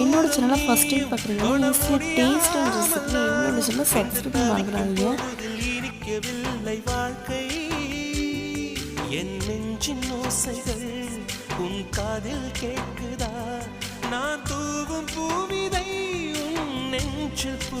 என்னோட சேனலை first time பார்க்குறீங்க ஈஸியாக டேஸ்ட் ரெசிபி என்னோட சேனலை சப்ஸ்கிரைப் மறந்துடாதீங்க பொழுதில் வாழ்க்கை என் நெஞ்சின் ஓசைகள் உன் காதில் கேட்குதா நான் தூவும் பூவிதை உன் நெஞ்சில் பூ